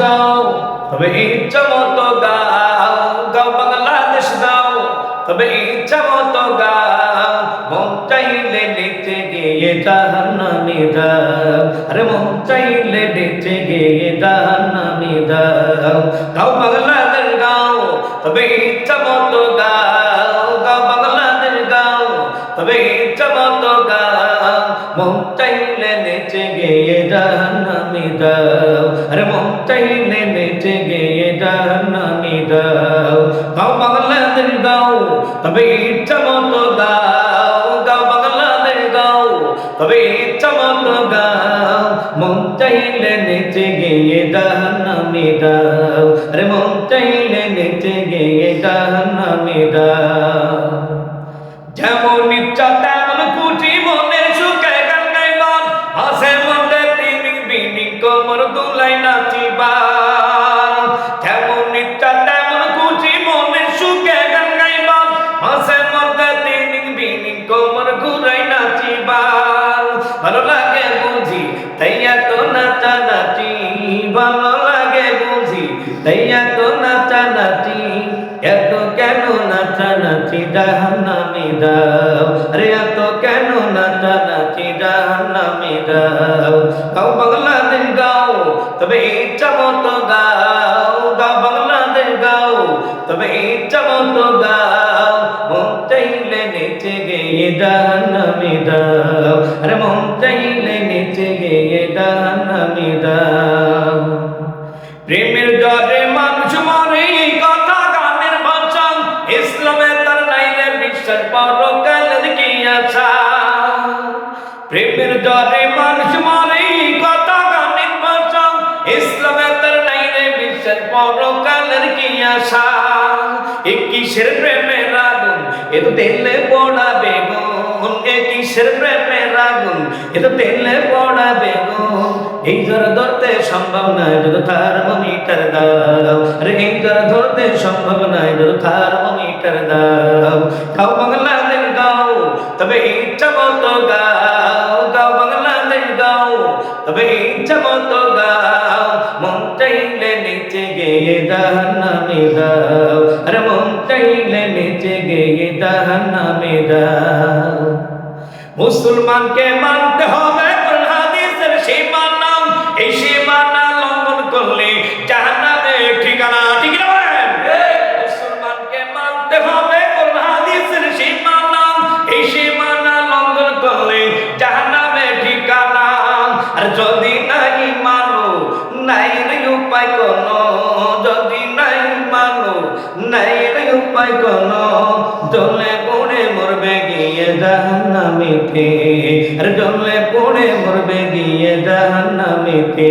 দাও, তবে ইচ্ছা মতো গাও গাও বাংলাদেশ দাও, তবে ইচ্ছা মতো গাও মন চাইলে নিচে গিয়ে জাহান্নামে দাও, আরে মন চাইলে নিচে গিয়ে জাহান্নামে দাও। গাও বাংলাদেশ গাও, তবে ইচ্ছা মতো গাও গাও বাংলাদেশ গাও, তবে ইচ্ছা মতো গাও মন চাইলে নেচে গিয়ে জাহান্নামে দাও। চাইলে নেচে গিয়ে জাহান্নামে দাও। গাও বাংলাদেশ গাও, তবে ইচ্ছা মতো গাও। গাও বাংলাদেশ গাও, তবে ইচ্ছা মতো গাও। মন চাইলে নেচে গিয়ে জাহান্নামে দাও। আরে মন চাইলে নেচে গিয়ে জাহান্নামে দাও। কোমর দুলাই নাচিবার। যেমন নিত্যা তেমন খুশি মনে সুখে গান গাইবান মাসে মধ্যে দিন বিনি কোমর ঘুরাই নাচিবার। ভালো লাগে বুঝি তাই এত নাচা নাচি। ভালো লাগে বুঝি তাই এত তবে ইচ্ছা মতো গাও গাও বাংলাদেশ গাও। তবে ইচ্ছা মতো গাও, মন চাইলে নেচে গিয়ে জাহান্নামে দাও। আরে মন চাইলে নেচে গিয়ে জাহান্নামে দাও। প্রেমের জরে মানুষ মরে কথা গানের ভাষা ইসলামে তার নাইলে বিশ্বাস পরকালের কি আশা? প্রেমের জরে আশা এ কিসের প্রেমের আগুন এ তো তেলে পড়া বেগুন এ কিসের প্রেমের আগুন এ তো তেলে পড়া বেগুন। এই জ্বর ধরতে সম্ভব নয় যদি থার্মোমিটার দাও। আরে এই জ্বর ধরতে সম্ভব নয় যদি থার্মোমিটার দাও। গাও বাংলাদেশ গাও, তবে ইচ্ছা মতো গাও। গাও বাংলাদেশ গাও, তবে ইচ্ছা মতো গাও। চাইলে নিচে গিয়ে জাহান্নামে দাও আরে মন চাইলে নিচে গিয়ে জাহান্নামে দাও মুসলমানকে মানতে হবে উপায় কোনো যদি নাই মানো নাই রে উপায় কোনো জলে পড়ে মরবে গিয়ে জাহান্নামেতে আর জলে পড়ে মরবে গিয়ে জাহান্নামেতে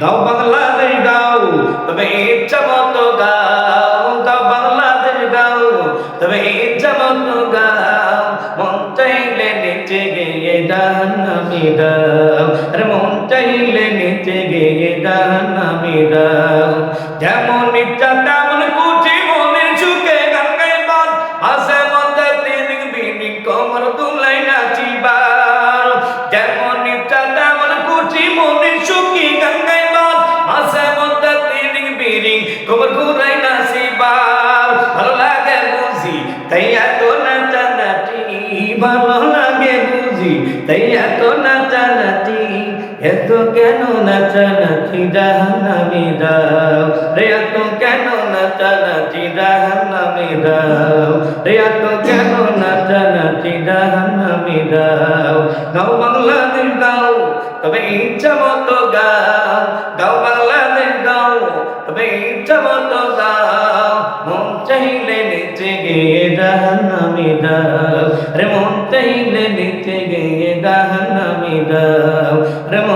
গাও বাংলাদেশ গাও তবে ইচ্ছা মতো গাও গাও বাংলাদেশ গাও তবে ইচ্ছা মতো গাও, মন চাইলে নিচে গিয়ে জাহান্নামে দাও। আরে মন চাইলে নিচে গিয়ে জাহান্নামে দাও। যেমন ইচ্ছা তেমন খুশি মনের সুখে গান গাইবান হাসে মধ্যে তিনি বিনি কোমর দুলাই নাচিবার। যেমন ইচ্ছা তেমন খুশি মনের সুখী গান গাইবান হাসে মধ্যে তিনি বিনি কোমর ঘুরাই নাচিবার। ভালো লাগে বুঝি, তাই এত নাচা নাচি ভালো লাগে বুঝি, তাই এত নাচি এত কেন নাচা নাচি জাহান্নামে দাও? রে এত কেন নাচা নাচি জাহান্নামে দাও? রে এত কেন নাচা নাচি জাহান্নামে দাও? গাও বাংলাদেশ গাও, তবে ইচ্ছা মতো গাও। গাও বাংলাদেশ গাও, তবে ইচ্ছা মতো গাও। মন চাইলে নিচে গিয়ে জাহান্নামে দাও। রে, মন চাইলে নিচে গিয়ে জাহান্নামে দাও।